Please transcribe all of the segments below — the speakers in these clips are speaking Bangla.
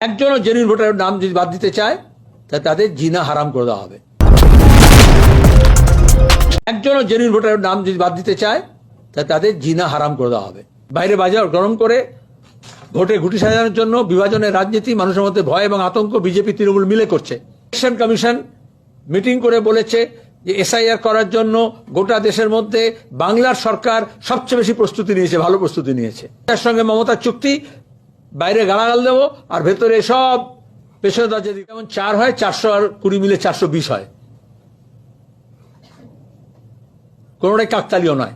একজনও জেনুইন ভোটারের নাম যদি বাদ দিতে চায় তা তাদের জিনা হারাম করে দেওয়া হবে। একজনও জেনুইন ভোটারের নাম যদি বাদ দিতে চায় তা তাদের জিনা হারাম করে দেওয়া হবে। বাইরে বাজার গরম করে ভোটে ঘুটি সাজানোর জন্য বিভাজনের রাজনীতি মানুষের মধ্যে ভয় এবং আতঙ্ক বিজেপি, তৃণমূল মিলে করছে। ইলেকশন কমিশন মিটিং করে বলেছে যে এসআইআর করার জন্য গোটা দেশের মধ্যে বাংলার সরকার সবচেয়ে বেশি প্রস্তুতি নিয়েছে, ভালো প্রস্তুতি নিয়েছে। তার সঙ্গে মমতার চুক্তি বাইরে গালাগাল দেবো, আর ভেতরে সব পেছনে দরজা দিয়ে যেমন চার হয়, চারশো আর কুড়ি মিলে চারশো বিশ হয়। কোনোটাই কাকতালীয় নয়।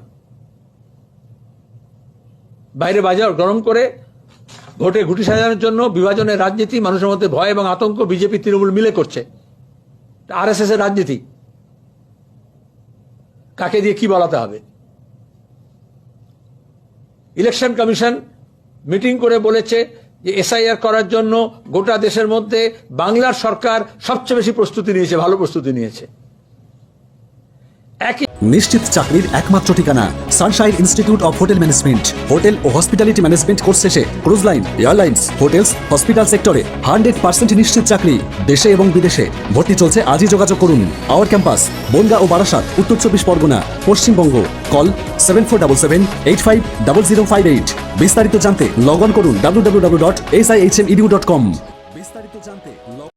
বাইরে বাজার গরম করে ভোটে ঘুটি সাজানোর জন্য বিভাজনের রাজনীতি, মানুষের মধ্যে ভয় এবং আতঙ্ক বিজেপি, তৃণমূল মিলে করছে। আর এস এর রাজনীতি। কাকে দিয়ে কি বলাতে হবে? ইলেকশন কমিশন মিটিং করে বলেছে যে এসআইআর করার জন্য গোটা দেশের মধ্যে বাংলার সরকার সবচেয়ে বেশি প্রস্তুতি নিয়েছে, ভালো প্রস্তুতি নিয়েছে। নিশ্চিত চাকরির একমাত্র ঠিকানা Sunshine Institute of Hotel Management. Hotel O hospitality management course শেষে cruise line airlines, hotels, hospital সেক্টরে হান্ড্রেড পার্সেন্ট নিশ্চিত চাকরি দেশে এবং বিদেশে। ভর্তি চলছে, আজই যোগাযোগ করুন। আওয়ার ক্যাম্পাস, বনগা ও বারাসাত, উত্তর চব্বিশ Pargana, Paschimbanga. Call seven four double seven eight five double zero five eight বিস্তারিত জানতে লগ অন করুন W W W dot S I H M edu dot com বিস্তারিত জানতে